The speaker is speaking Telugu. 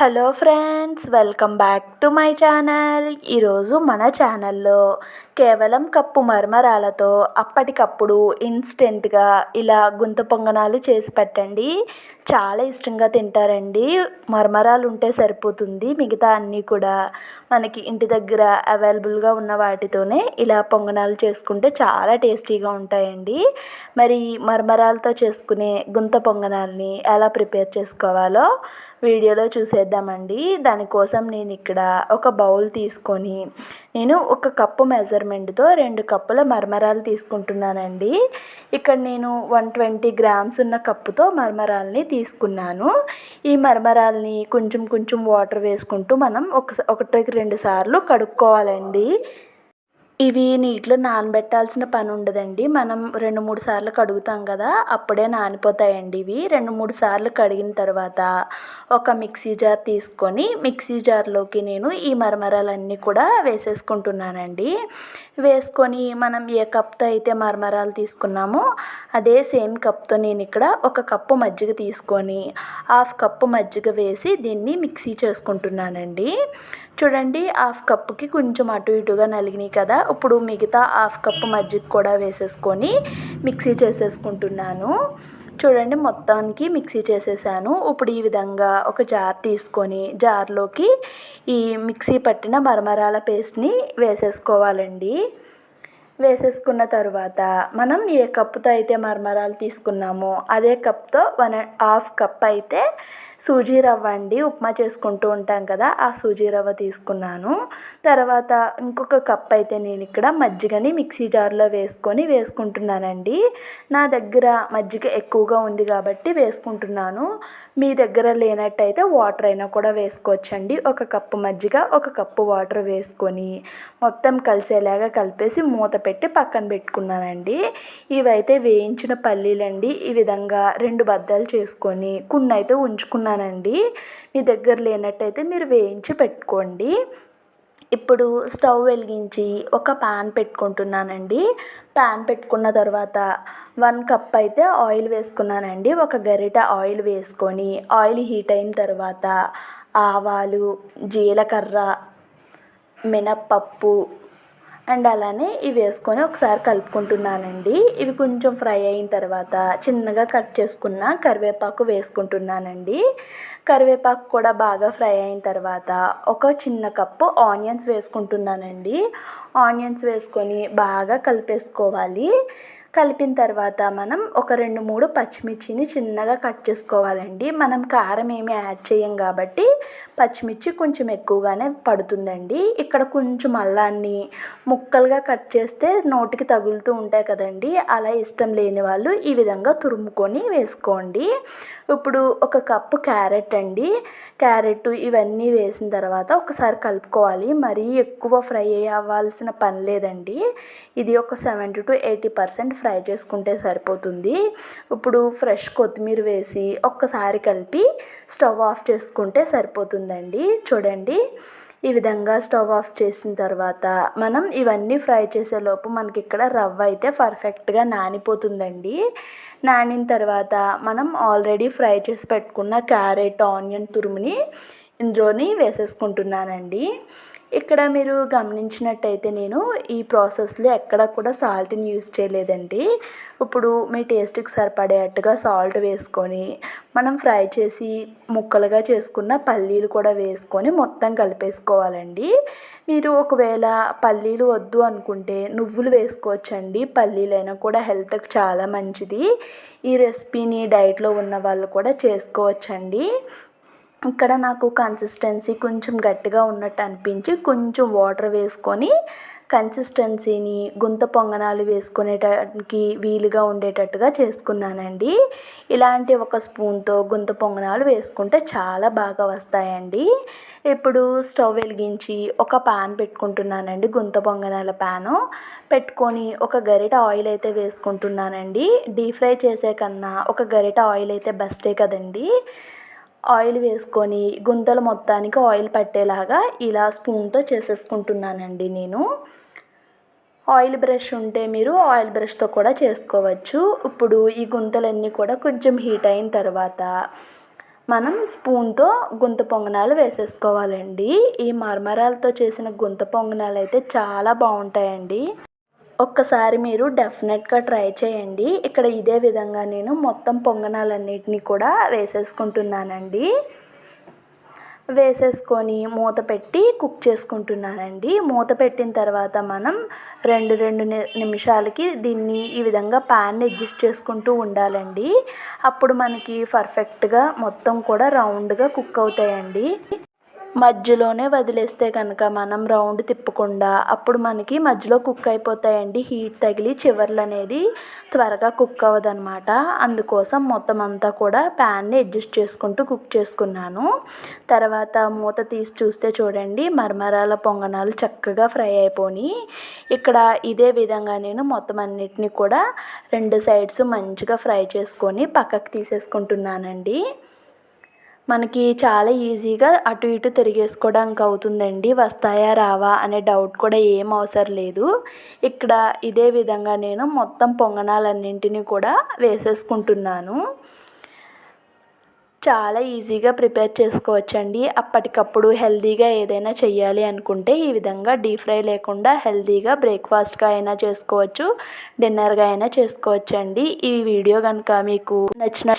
Hello friends welcome back to my channel. ఈరోజు మన ఛానల్లో కేవలం కప్పు మర్మరాలతో అప్పటికప్పుడు ఇన్స్టెంట్గా ఇలా గుంత పొంగనాలు చేసి పెట్టండి. చాలా ఇష్టంగా తింటారండి. మర్మరాలు ఉంటే సరిపోతుంది మిగతా అన్నీ కూడా మనకి ఇంటి దగ్గర అవైలబుల్గా ఉన్న వాటితోనే ఇలా పొంగనాలు చేసుకుంటే చాలా టేస్టీగా ఉంటాయండి. మరి మర్మరాలతో చేసుకునే గుంత పొంగనాల్ని ఎలా ప్రిపేర్ చేసుకోవాలో వీడియోలో చేద్దామండి. దానికోసం నేను ఇక్కడ ఒక బౌల్ తీసుకొని నేను ఒక కప్పు మెజర్మెంట్తో రెండు కప్పుల మరమరాలు తీసుకుంటున్నానండి. ఇక్కడ నేను వన్ ట్వంటీ గ్రామ్స్ ఉన్న కప్పుతో మరమరాలని తీసుకున్నాను. ఈ మరమరాలని కొంచెం కొంచెం వాటర్ వేసుకుంటూ మనం ఒక ఒకటికి రెండు సార్లు కడుక్కోవాలండి. ఇవి నీటిలో నానబెట్టాల్సిన పని ఉండదండి. మనం రెండు మూడు సార్లు కడుగుతాం కదా అప్పుడే నానిపోతాయండి ఇవి. రెండు మూడు సార్లు కడిగిన తర్వాత ఒక మిక్సీ జార్ తీసుకొని మిక్సీ జార్లోకి నేను ఈ మరమరాలన్నీ కూడా వేసేసుకుంటున్నానండి. వేసుకొని మనం ఏ కప్తో అయితే మరమరాలు తీసుకున్నామో అదే సేమ్ కప్తో నేను ఇక్కడ ఒక కప్పు మజ్జిగ తీసుకొని హాఫ్ కప్పు మజ్జిగ వేసి దీన్ని మిక్సీ చేసుకుంటున్నానండి. చూడండి హాఫ్ కప్పుకి కొంచెం అటు ఇటుగా నలిగినాయి కదా ఇప్పుడు మిగతా హాఫ్ కప్ మజ్జిగ కూడా వేసేసుకొని మిక్సీ చేసేసుకుంటున్నాను. చూడండి మొత్తానికి మిక్సీ చేసేసాను. ఇప్పుడు ఈ విధంగా ఒక జార్ తీసుకొని జార్లోకి ఈ మిక్సీ పట్టిన మరమరాల పేస్ట్ని వేసేసుకోవాలండి. వేసేసుకున్న తర్వాత మనం ఏ కప్పుతో అయితే మరమరాలు తీసుకున్నామో అదే కప్తో వన్ హాఫ్ కప్ అయితే సూజీ రవ్వ అండి ఉప్మా చేసుకుంటూ ఉంటాం కదా ఆ సూజీ రవ్వ తీసుకున్నాను. తర్వాత ఇంకొక కప్ అయితే నేను ఇక్కడ మజ్జిగని మిక్సీ జార్లో వేసుకొని వేసుకుంటున్నానండి. నా దగ్గర మజ్జిగ ఎక్కువగా ఉంది కాబట్టి వేసుకుంటున్నాను. మీ దగ్గర లేనట్టయితే వాటర్ అయినా కూడా వేసుకోవచ్చండి. ఒక కప్పు మజ్జిగ ఒక కప్పు వాటర్ వేసుకొని మొత్తం కలిసేలాగా కలిపేసి మూత పెట్టి పక్కన పెట్టుకున్నానండి. ఇవైతే వేయించిన పల్లీలండి. ఈ విధంగా రెండు బద్దలు చేసుకొని కొన్ని అయితే ఉంచుకున్నానండి. మీ దగ్గర లేనట్టయితే మీరు వేయించి పెట్టుకోండి. ఇప్పుడు స్టవ్ వెలిగించి ఒక పాన్ పెట్టుకుంటున్నానండి. పాన్ పెట్టుకున్న తర్వాత వన్ కప్ అయితే ఆయిల్ వేసుకున్నానండి. ఒక గరిట ఆయిల్ వేసుకొని ఆయిల్ హీట్ అయిన తర్వాత ఆవాలు జీలకర్ర మినప్పప్పు అండ్ అలానే ఇవి వేసుకొని ఒకసారి కలుపుకుంటున్నానండి. ఇవి కొంచెం ఫ్రై అయిన తర్వాత చిన్నగా కట్ చేసుకున్న కరివేపాకు వేసుకుంటున్నానండి. కరివేపాకు కూడా బాగా ఫ్రై అయిన తర్వాత ఒక చిన్న కప్పు ఆనియన్స్ వేసుకుంటున్నానండి. ఆనియన్స్ వేసుకొని బాగా కలిపేసుకోవాలి. కలిపిన తర్వాత మనం ఒక రెండు మూడు పచ్చిమిర్చిని చిన్నగా కట్ చేసుకోవాలండి. మనం కారం ఏమి యాడ్ చేయం కాబట్టి పచ్చిమిర్చి కొంచెం ఎక్కువగానే పడుతుందండి. ఇక్కడ కొంచెం అల్లాన్ని ముక్కలుగా కట్ చేస్తే నోటికి తగులుతూ ఉంటాయి కదండి. అలా ఇష్టం లేని వాళ్ళు ఈ విధంగా తురుముకొని వేసుకోండి. ఇప్పుడు ఒక కప్పు క్యారెట్ అండి. క్యారెట్ ఇవన్నీ వేసిన తర్వాత ఒకసారి కలుపుకోవాలి. మరీ ఎక్కువ ఫ్రై అవ్వాల్సిన పని లేదండి. ఇది ఒక seventy to eighty percent fry చేసుకుంటే సరిపోతుంది. ఇప్పుడు ఫ్రెష్ కొత్తిమీర వేసి ఒక్కసారి కలిపి స్టవ్ ఆఫ్ చేసుకుంటే సరిపోతుందండి. చూడండి. ఈ విధంగా స్టవ్ ఆఫ్ చేసిన తర్వాత మనం ఇవన్నీ ఫ్రై చేసేలోపు మనకి ఇక్కడ రవ్వ అయితే పర్ఫెక్ట్గా నానిపోతుందండి. నానిన తర్వాత మనం ఆల్రెడీ ఫ్రై చేసి పెట్టుకున్న క్యారెట్ ఆనియన్ తురుముని ఇందులోని వేసేసుకుంటున్నానండి. ఇక్కడ మీరు గమనించినట్టయితే నేను ఈ ప్రాసెస్లో ఎక్కడ కూడా సాల్ట్ని యూజ్ చేయలేదండి. ఇప్పుడు మీ టేస్ట్కి సరిపడేట్టుగా సాల్ట్ వేసుకొని మనం ఫ్రై చేసి ముక్కలుగా చేసుకున్న పల్లీలు కూడా వేసుకొని మొత్తం కలిపేసుకోవాలండి. మీరు ఒకవేళ పల్లీలు వద్దు అనుకుంటే నువ్వులు వేసుకోవచ్చండి. పల్లీలైనా కూడా హెల్త్కి చాలా మంచిది. ఈ రెసిపీని డైట్లో ఉన్న వాళ్ళు కూడా చేసుకోవచ్చండి. ఇక్కడ నాకు కన్సిస్టెన్సీ కొంచెం గట్టిగా ఉన్నట్టు అనిపించి కొంచెం వాటర్ వేసుకొని కన్సిస్టెన్సీని గుంత పొంగనాలు వేసుకునేటానికి వీలుగా ఉండేటట్టుగా చేసుకున్నానండి. ఇలాంటి ఒక స్పూన్తో గుంత పొంగనాలు వేసుకుంటే చాలా బాగా వస్తాయండి. ఇప్పుడు స్టవ్ వెలిగించి ఒక పాన్ పెట్టుకుంటున్నానండి గుంత పొంగనాల ప్యాను పెట్టుకొని ఒక గరిట ఆయిల్ అయితే వేసుకుంటున్నానండి. డీప్ ఫ్రై చేసే కన్నా ఒక గరిట ఆయిల్ అయితే బెస్టే కదండి. ఆయిల్ వేసుకొని గుంతలు మొత్తానికి ఆయిల్ పట్టేలాగా ఇలా స్పూన్తో చేసేసుకుంటున్నానండి నేను. ఆయిల్ బ్రష్ ఉంటే మీరు ఆయిల్ బ్రష్తో కూడా చేసుకోవచ్చు. ఇప్పుడు ఈ గుంతలన్నీ కూడా కొంచెం హీట్ అయిన తర్వాత మనం స్పూన్తో గుంత పొంగనాలు వేసేసుకోవాలండి. ఈ మరమరాలతో చేసిన గుంత పొంగనాలు అయితే చాలా బాగుంటాయండి. ఒక్కసారి మీరు డెఫినెట్గా ట్రై చేయండి. ఇక్కడ ఇదే విధంగా నేను మొత్తం పొంగనాలన్నిటినీ కూడా వేసేసుకుంటున్నానండి. వేసేసుకొని మూత పెట్టి కుక్ చేసుకుంటున్నానండి. మూత పెట్టిన తర్వాత మనం రెండు రెండు నిమిషాలకి దీన్ని ఈ విధంగా ప్యాన్ అడ్జస్ట్ చేసుకుంటూ ఉండాలండి. అప్పుడు మనకి పర్ఫెక్ట్గా మొత్తం కూడా రౌండ్గా కుక్ అవుతాయండి. మధ్యలోనే వదిలేస్తే కనుక మనం రౌండ్ తిప్పకుండా అప్పుడు మనకి మధ్యలో కుక్ అయిపోతాయండి. హీట్ తగిలి చివర్లు అనేది త్వరగా కుక్ అవ్వదనమాట అందుకోసం మొత్తం అంతా కూడా ప్యాన్ని అడ్జస్ట్ చేసుకుంటూ కుక్ చేసుకున్నాను. తర్వాత మూత తీసి చూస్తే చూడండి మరమరాల పొంగనాలు చక్కగా ఫ్రై అయిపోయి ఇక్కడ ఇదే విధంగా నేను మొత్తం అన్నిటిని కూడా రెండు సైడ్స్ మంచిగా ఫ్రై చేసుకొని పక్కకు తీసేసుకుంటున్నానండి. మనకి చాలా ఈజీగా అటు ఇటు తిరిగేసుకోవడానికి అవుతుందండి. వస్తాయా రావా అనే డౌట్ కూడా ఏం అవసరం లేదు. ఇక్కడ ఇదే విధంగా నేను మొత్తం పొంగనాలన్నింటినీ కూడా వేసేసుకుంటున్నాను. చాలా ఈజీగా ప్రిపేర్ చేసుకోవచ్చండి. అప్పటికప్పుడు హెల్తీగా ఏదైనా చేయాలి అనుకుంటే ఈ విధంగా డీప్ ఫ్రై లేకుండా హెల్తీగా బ్రేక్ఫాస్ట్గా అయినా చేసుకోవచ్చు డిన్నర్గా అయినా చేసుకోవచ్చండి. ఈ వీడియో కనుక మీకు నచ్చిన